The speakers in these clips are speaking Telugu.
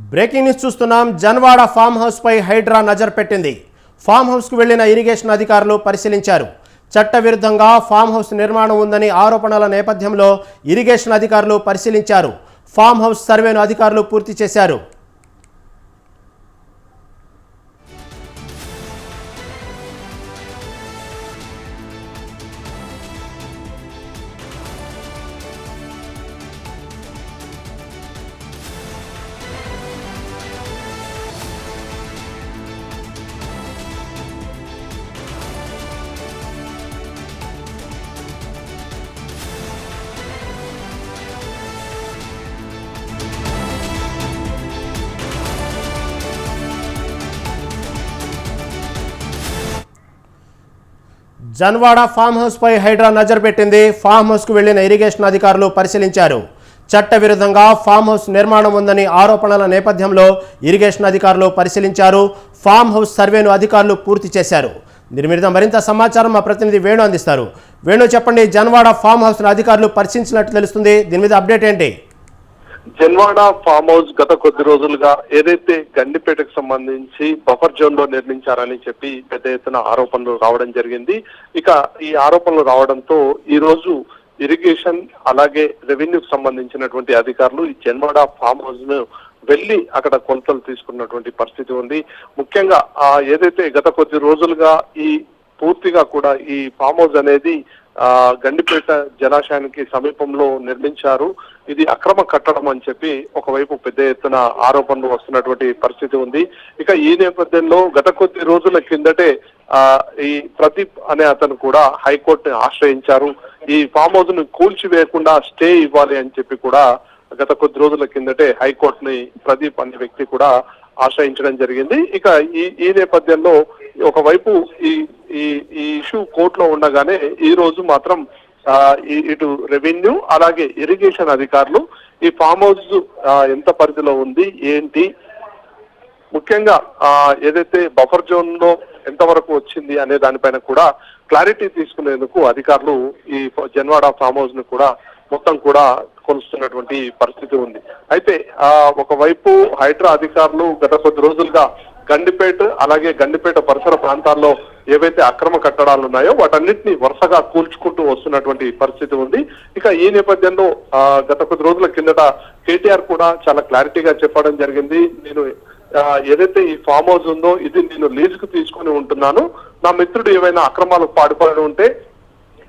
బ్రేకింగ్ న్యూస్ చూస్తున్నాం. జన్వాడ ఫామ్ హౌస్ పై హైడ్రా నజర్ పెట్టింది. ఫామ్ హౌస్కు వెళ్ళిన ఇరిగేషన్ అధికారులు పరిశీలించారు. చట్టవిరుద్ధంగా ఫామ్ హౌస్ నిర్మాణం ఉందని ఆరోపణల నేపథ్యంలో ఇరిగేషన్ అధికారులు పరిశీలించారు. ఫామ్ హౌస్ సర్వేను అధికారులు పూర్తి చేశారు. జన్వాడ ఫామ్ హౌస్ పై హైడ్రా నజర్ పెట్టింది. ఫామ్ హౌస్కు వెళ్ళిన ఇరిగేషన్ అధికారులు పరిశీలించారు. చట్టవిరుద్ధంగా ఫామ్ హౌస్ నిర్మాణం ఉందని ఆరోపణల నేపథ్యంలో ఇరిగేషన్ అధికారులు పరిశీలించారు. ఫామ్ హౌస్ సర్వేను అధికారులు పూర్తి చేశారు. దీని మీద మరింత సమాచారం మా ప్రతినిధి వేణు అందిస్తారు. వేణు చెప్పండి జన్వాడ ఫామ్ హౌస్ను అధికారులు పరిశీలించినట్లు తెలుస్తుంది. దీని మీద అప్డేట్ ఏంటి? జన్వాడ ఫామ్ హౌస్ గత కొద్ది రోజులుగా ఏదైతే గండిపేటకు సంబంధించి బఫర్ జోన్లో నిర్మించారని చెప్పి పెద్ద ఎత్తున ఆరోపణలు రావడం జరిగింది. ఇక ఈ ఆరోపణలు రావడంతో ఈ రోజు ఇరిగేషన్ అలాగే రెవెన్యూకి సంబంధించినటువంటి అధికారులు ఈ జన్వాడ ఫామ్ హౌస్ను వెళ్ళి అక్కడ కొలతలు తీసుకున్నటువంటి పరిస్థితి ఉంది. ముఖ్యంగా ఆ ఏదైతే గత కొద్ది రోజులుగా ఈ పూర్తిగా కూడా ఈ ఫామ్ హౌస్ అనేది ఆ గండిపేట జలాశయానికి సమీపంలో నిర్మించారు. ఇది అక్రమ కట్టడం అని చెప్పి ఒకవైపు పెద్ద ఎత్తున ఆరోపణలు వస్తున్నటువంటి పరిస్థితి ఉంది. ఇక ఈ నేపథ్యంలో గత కొద్ది రోజుల కిందటే ఆ ఈ ప్రదీప్ అనే అతను కూడా హైకోర్టుని ఆశ్రయించారు. ఈ ఫామ్ హౌస్ను కూల్చివేయకుండా స్టే ఇవ్వాలి అని చెప్పి కూడా గత కొద్ది రోజుల కిందటే హైకోర్టుని ప్రదీప్ అనే వ్యక్తి కూడా ఆశ్రయించడం జరిగింది. ఇక ఈ ఈ నేపథ్యంలో ఒకవైపు ఈ ఈ ఈ ఇష్యూ కోర్టులో ఉండగానే ఈ రోజు మాత్రం ఇటు రెవెన్యూ అలాగే ఇరిగేషన్ అధికారులు ఈ ఫామ్ హౌస్ ఎంత పరిధిలో ఉంది ఏంటి? ముఖ్యంగా ఆ ఏదైతే బఫర్ జోన్లో ఎంతవరకు వచ్చింది అనే దానిపైన కూడా క్లారిటీ తీసుకునేందుకు అధికారులు ఈ జన్వాడ ఫామ్ హౌస్ను కూడా మొత్తం కూడా కొలుస్తున్నటువంటి పరిస్థితి ఉంది. అయితే ఆ ఒకవైపు హైడ్రా అధికారులు గత కొద్ది రోజులుగా గండిపేట అలాగే గండిపేట పరిసర ప్రాంతాల్లో ఏవైతే అక్రమ కట్టడాలు ఉన్నాయో వాటన్నిటిని వరుసగా కూల్చుకుంటూ వస్తున్నటువంటి పరిస్థితి ఉంది. ఇక ఈ నేపథ్యంలో గత కొద్ది రోజుల కిందట కేటీఆర్ కూడా చాలా క్లారిటీగా చెప్పడం జరిగింది. నేను ఏదైతే ఈ ఫామ్ హౌస్ ఉందో ఇది నేను లీజుకు తీసుకొని తీసుకుని ఉంటున్నాను. నా మిత్రుడు ఏవైనా అక్రమాలకు పాడుపడి ఉంటే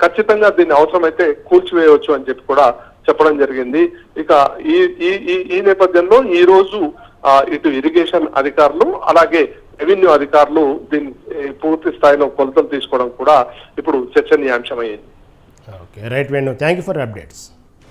ఖచ్చితంగా దీన్ని అవసరమైతే కూల్చివేయవచ్చు అని చెప్పి కూడా చెప్పడం జరిగింది. ఇక ఈ ఈ ఈ- ఈ నేపథ్యంలో ఈ రోజు ఇటు ఇరిగేషన్ అధికారులు అలాగే రెవెన్యూ అధికారులు దీన్ని పూర్తి స్థాయిలో కొలతలు తీసుకోవడం కూడా ఇప్పుడు చర్చనీయాంశమైంది okay right Venu. Thank you for updates